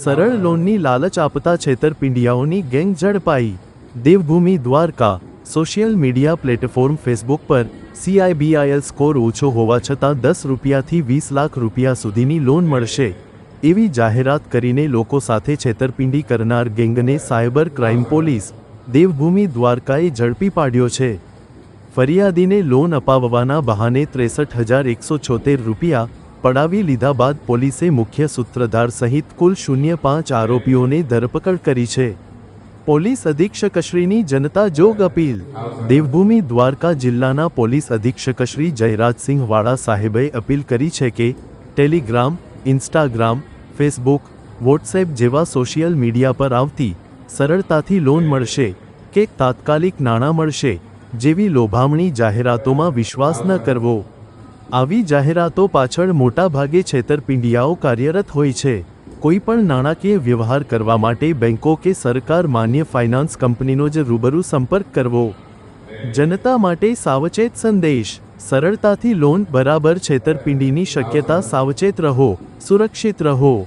સરળ લોનની લાલચ આપતા છેતરપિંડિયાઓની ગેંગ ઝડપાઈ. Devbhoomi Dwarka, social media platform Facebook પર સીઆઈબીઆઈએલ સ્કોર ઓછો હોવા છતાં દસ રૂપિયાથી વીસ લાખ રૂપિયા સુધીની લોન મળશે. એવી જાહેરાત કરીને લોકો સાથે છેતરપિંડી કરનાર ગેંગને સાયબર ક્રાઇમ પોલીસ, દેવભૂમિ દ્વારકાએ ઝડપી પાડ્યો છે. ફરિયાદીને લોન અપાવવાના બહાને ત્રેસઠ હજાર એકસો છોતેર રૂપિયા પડાવી લીધા બાદ પોલીસે મુખ્ય સૂત્રધાર સહિત કુલ શૂન્ય પાંચ આરોપીઓને ધરપકડ કરી છે. પોલીસ અધિક્ષકશ્રીની જનતા જોગ અપીલ. દેવભૂમિ દ્વારકા જિલ્લાના પોલીસ અધિક્ષકશ્રી જયરાજસિંહ વાળા સાહેબે અપીલ કરી છે કે ટેલિગ્રામ, ઇન્સ્ટાગ્રામ, ફેસબુક, વોટ્સએપ જેવા સોશિયલ મીડિયા પર આવતી સરળતાથી લોન મળશે કે તાત્કાલિક નાણાં મળશે જેવી લોભામણી જાહેરાતોમાં વિશ્વાસ ન કરવો. આવી જાહેરાતો પાછળ મોટાભાગે છેતરપિંડિયાઓ કાર્યરત હોય છે. કોઈ પણ નાણાકીય વ્યવહાર કરવા માટે બેંકો કે સરકાર માન્ય ફાઇનાન્સ કંપનીનો જ રૂબરૂ સંપર્ક કરવો. જનતા માટે સાવચેત સંદેશ. સરળતાથી લોન બરાબર છેતરપિંડીની શક્યતા સાવચેત રહો. સુરક્ષિત રહો.